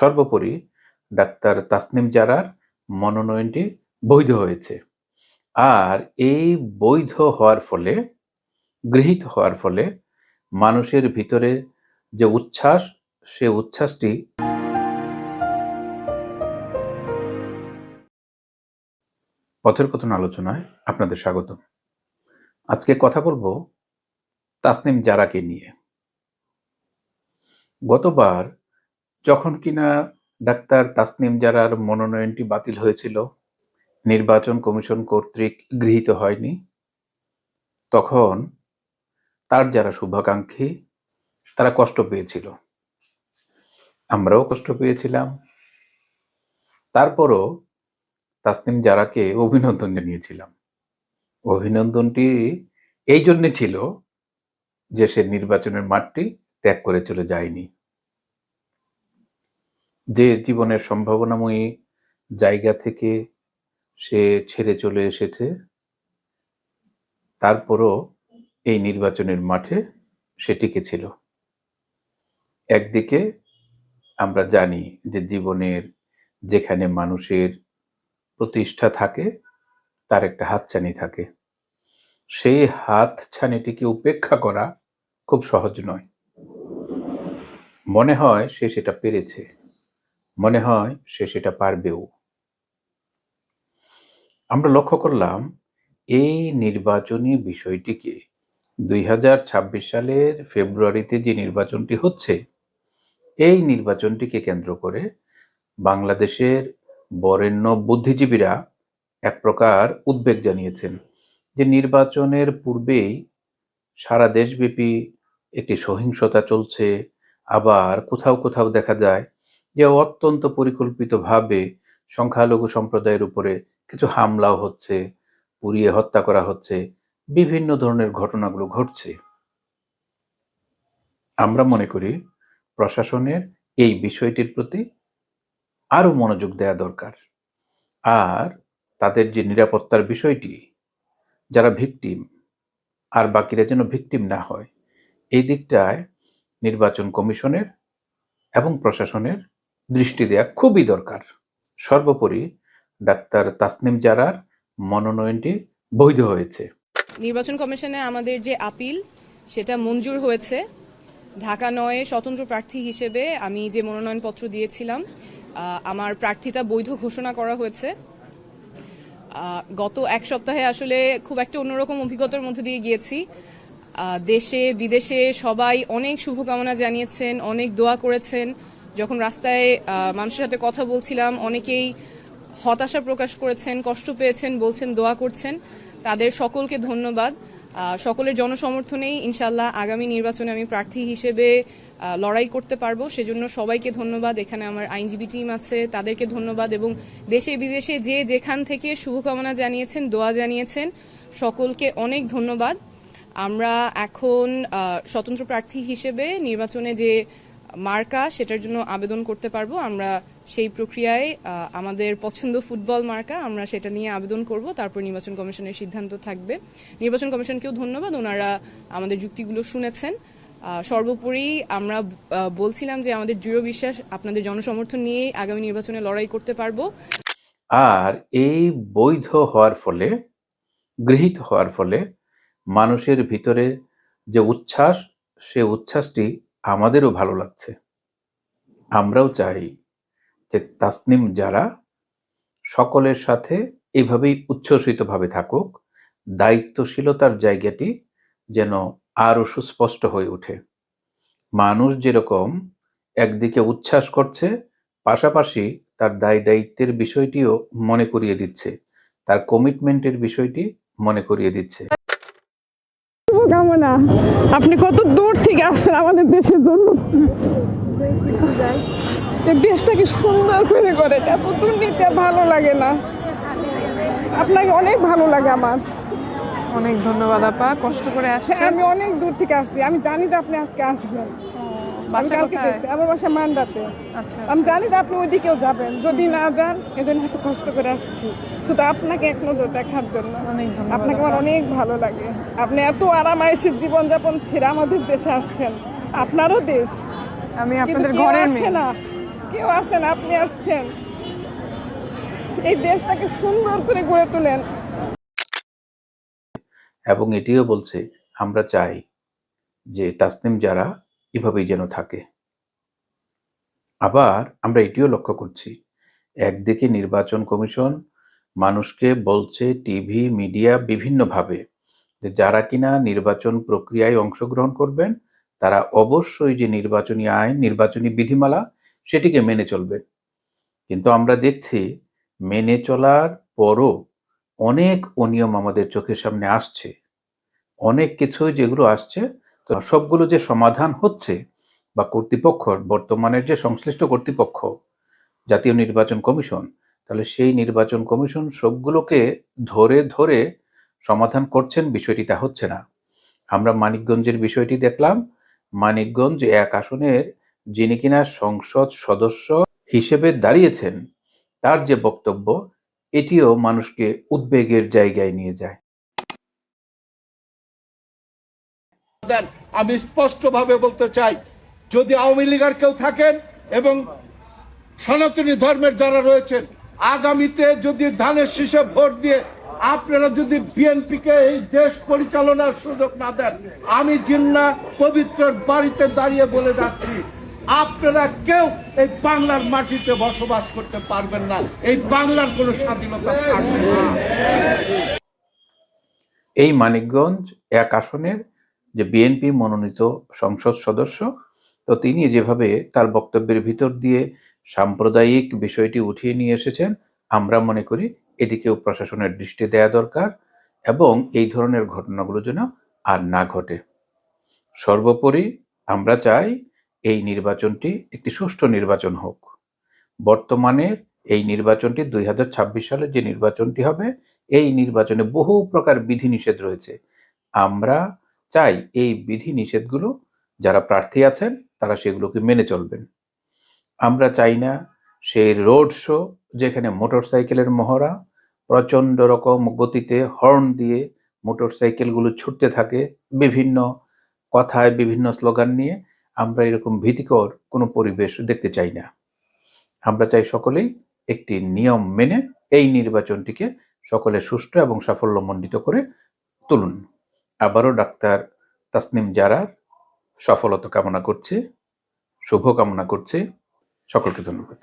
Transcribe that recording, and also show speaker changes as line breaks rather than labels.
সর্বোপরি ডাক্তার তাসনিম জারার মনোনয়নটি বৈধ হয়েছে। আর এই বৈধ হওয়ার ফলে, গৃহীত হওয়ার ফলে মানুষের ভিতরে যে উচ্ছ্বাস, সে উচ্ছ্বাসটি পথের কথন আলোচনায় আপনাদের স্বাগত আজকে কথা বলব তাসনিম জারাকে নিয়ে। গতবার যখন কিনা ডাক্তার তাসনিম জারার মনোনয়নটি বাতিল হয়েছিল, নির্বাচন কমিশন কর্তৃক গৃহীত হয়নি, তখন তার যারা শুভাকাঙ্ক্ষী, তারা কষ্ট পেয়েছিল। আমরাও কষ্ট পেয়েছিলাম। তারপরও তাসনিম জারাকে অভিনন্দন জানিয়েছিলাম। অভিনন্দনটি এই জন্যে ছিল যে সে নির্বাচনের মাঠটি ত্যাগ করে চলে যায়নি। যে জীবনের সম্ভাবনাময়ী জায়গা থেকে সে ছেড়ে চলে এসেছে, তারপরও এই নির্বাচনের মাঠে সে টিকে ছিল। একদিকে আমরা জানি যে জীবনের যেখানে মানুষের প্রতিষ্ঠা থাকে, তার একটা হাতছানি থাকে। সেই হাতছানিটিকে উপেক্ষা করা খুব সহজ নয়। মনে হয় সে সেটা পেরেছে। মনে হয় সে সেটা পারবেও। আমরা লক্ষ্য করলাম, এই নির্বাচনী বিষয়টিকে দুই হাজার ছাব্বিশ সালের ফেব্রুয়ারিতে যে নির্বাচনটি হচ্ছে, এই নির্বাচনটিকে কেন্দ্র করে বাংলাদেশের বরেণ্য বুদ্ধিজীবীরা এক প্রকার উদ্বেগ জানিয়েছেন যে নির্বাচনের পূর্বেই সারা দেশব্যাপী একটি সহিংসতা চলছে, আবার কোথাও কোথাও দেখা যায় যে অত্যন্ত পরিকল্পিতভাবে সংখ্যালঘু সম্প্রদায়ের উপরে কিছু হামলাও হচ্ছে, পুড়িয়ে হত্যা করা হচ্ছে, বিভিন্ন ধরনের ঘটনাগুলো ঘটছে। আমরা মনে করি প্রশাসনের এই বিষয়টির প্রতি আরও মনোযোগ দেওয়া দরকার। আর তাদের যে নিরাপত্তার বিষয়টি, যারা ভিকটিম, আর বাকিরা যেন ভিকটিম না হয়, এই দিকটায় নির্বাচন কমিশনের এবং প্রশাসনের দৃষ্টি দেওয়া খুবই দরকার। সর্বোপরি ডাক্তার তাসনিম জারার মনোনয়নটি বৈধ হয়েছে।
নির্বাচন কমিশনে আমাদের যে আপিল, সেটা মঞ্জুর হয়েছে। ঢাকা নয়ে স্বতন্ত্র প্রার্থী হিসেবে আমি যে মনোনয়নপত্র দিয়েছিলাম আমার প্রার্থিতা বৈধ ঘোষণা করা হয়েছে। গত এক সপ্তাহে আসলে খুব একটা অন্যরকম অভিজ্ঞতার মধ্যে দিয়ে গিয়েছি। দেশে, বিদেশে সবাই অনেক শুভকামনা জানিয়েছেন, অনেক দোয়া করেছেন। যখন রাস্তায় মানুষের সাথে কথা বলছিলাম, অনেকেই হতাশা প্রকাশ করেছেন, কষ্ট পেয়েছেন, বলছেন, দোয়া করছেন। তাদের সকলকে ধন্যবাদ। সকলের জনসমর্থনেই ইনশাল্লাহ আগামী নির্বাচনে আমি প্রার্থী হিসেবে লড়াই করতে পারব। সেজন্য সবাইকে ধন্যবাদ। এখানে আমার আইনজীবী টিম আছে, তাদেরকে ধন্যবাদ এবং দেশে বিদেশে যে যেখান থেকে শুভকামনা জানিয়েছেন, দোয়া জানিয়েছেন, সকলকে অনেক ধন্যবাদ। আমরা এখন স্বতন্ত্র প্রার্থী হিসেবে নির্বাচনে যে মার্কা, সেটার জন্য আবেদন করতে পারব। আমরা সেই প্রক্রিয়ায় আমাদের পছন্দ ফুটবল মার্কা, আমরা সেটা নিয়ে আবেদন করব। তারপর নির্বাচন কমিশনের সিদ্ধান্ত থাকবে। নির্বাচন কমিশনকেও ধন্যবাদ, ওনারা আমাদের যুক্তিগুলো শুনেছেন। সর্বোপরি আমরা বলছিলাম যে আমাদের দৃঢ় বিশ্বাস, আপনাদের জনসমর্থন নিয়েই আগামী নির্বাচনে লড়াই করতে পারব।
আর এই বৈধ হওয়ার ফলে, গৃহীত হওয়ার ফলে মানুষের ভিতরে যে উচ্ছ্বাস, সে উচ্ছ্বাসটি আমাদেরও ভালো লাগছে। আমরাও চাই যে তাসনিম যারা সকলের সাথে এভাবেই উচ্ছ্বসিতভাবে থাকুক, দায়িত্বশীলতার জায়গাটি যেন আরও সুস্পষ্ট হয়ে ওঠে। মানুষ যেরকম একদিকে উচ্ছ্বাস করছে, পাশাপাশি তার দায় দায়িত্বের বিষয়টিও মনে করিয়ে দিচ্ছে, তার কমিটমেন্টের বিষয়টি মনে করিয়ে দিচ্ছে।
শুভকামনা আপনি কত দূর থেকে আসছেন আমাদের দেশের জন্য? দেশটাকে সুন্দর করে করে এত দূর নিতে ভালো লাগে না। আপনাকে অনেক ভালো লাগে আমার।
অনেক ধন্যবাদ আপা কষ্ট করে আসছে
আমি অনেক দূর থেকে আসছি। আমি জানি যে আপনি আজকে আসবেন। আমি
বাসা
কালকে দেখছি আমার বাসা মান্ডাতে।
আচ্ছা
আমি জানি যে আপনি ওইদিকেও যাবেন যদি না যান এজন্য এত কষ্ট করে আসছি। শুধু আপনাকে এক নজর দেখার জন্য। আপনাকে আমার অনেক ভালো লাগে। আপনি এত আরামায়েশের জীবনযাপন ছেড়ে আমাদের দেশে আসছেন। আপনারও দেশ।
আমি আপনাদের
আসে না। কেউ আসেন আপনি আসছেন। এই দেশটাকে সুন্দর করে গড়ে তোলেন।
এবং এটিও বলছে আমরা চাই যে তাসনিম যারা এভাবেই যেন থাকে। আবার আমরা এটিও লক্ষ্য করছি, একদিকে নির্বাচন কমিশন মানুষকে বলছে, টিভি, মিডিয়া বিভিন্নভাবে যে যারা কিনা নির্বাচন প্রক্রিয়ায় অংশগ্রহণ করবেন, তারা অবশ্যই যে নির্বাচনী আইন, নির্বাচনী বিধিমালা, সেটিকে মেনে চলবেন কিন্তু আমরা দেখছি, মেনে চলার পরও অনেক অনিয়ম আমাদের চোখের সামনে আসছে। অনেক কিছু যেগুলো আসছে তো সবগুলো যে সমাধান হচ্ছে বা কর্তৃপক্ষ, বর্তমানের যে সংশ্লিষ্ট কর্তৃপক্ষ, জাতীয় নির্বাচন কমিশন, তাহলে সেই নির্বাচন কমিশন সবগুলোকে ধরে ধরে সমাধান করছেন বিষয়টি তা হচ্ছে না। আমরা মানিকগঞ্জের বিষয়টি দেখলাম। মানিকগঞ্জ এক আসনের যিনি কিনা সংসদ সদস্য হিসেবে দাঁড়িয়েছেন, তার যে বক্তব্য, এটিও মানুষকে উদ্বেগের জায়গায় নিয়ে যায়।
দেন, আমি স্পষ্টভাবে বলতে চাই, যদি আওয়ামী লীগের কেউ থাকেন এবং সনাতনী ধর্মের যারা রয়েছেন, আগামীতে যদি ধানের শীষে ভোট দিয়ে আপনারা যদি বিএনপিকে এই দেশ পরিচালনার সুযোগ না দেন, আমি জিন্না পবিত্রের বাড়িতে দাঁড়িয়ে বলে যাচ্ছি, আপনারা কেউ এই বাংলার মাটিতে বসবাস করতে পারবেন না। এই বাংলার কোনো স্বাধীনতা থাকবে না।
এই মানিকগঞ্জ এক আসনের যে বিএনপি মনোনীত সংসদ সদস্য, তো তিনি যেভাবে তার বক্তব্যের ভিতর দিয়ে সাম্প্রদায়িক বিষয়টি উঠিয়ে নিয়ে এসেছেন, আমরা মনে করি এদিকেও প্রশাসনের দৃষ্টি দেয়া দরকার এবং এই ধরনের ঘটনাগুলো যেন আর না ঘটে। সর্বোপরি আমরা চাই এই নির্বাচনটি একটি সুষ্ঠু নির্বাচন হোক। বর্তমানে এই নির্বাচনটি দুই হাজার ছাব্বিশ সালে যে নির্বাচনটি হবে, এই নির্বাচনে বহু প্রকার বিধিনিষেধ রয়েছে। আমরা চাই এই বিধি নিষেধগুলো যারা প্রার্থী আছেন, তারা সেগুলোকে মেনে চলবেন। আমরা চাই না সেই রোড শো যেখানে মোটরসাইকেলের মহড়া প্রচণ্ড রকম গতিতে হর্ন দিয়ে মোটরসাইকেলগুলো ছুটতে থাকে বিভিন্ন কথায়, বিভিন্ন স্লোগান নিয়ে। আমরা এরকম ভীতিকর কোনো পরিবেশ দেখতে চাই না। আমরা চাই সকলেই একটি নিয়ম মেনে এই নির্বাচনটিকে সকলে সুষ্ঠু এবং সাফল্যমণ্ডিত করে তুলুন। আবারও ডাক্তার তাসনিম জারার সফলতা কামনা করছে শুভ কামনা করছে। সকলকে ধন্যবাদ।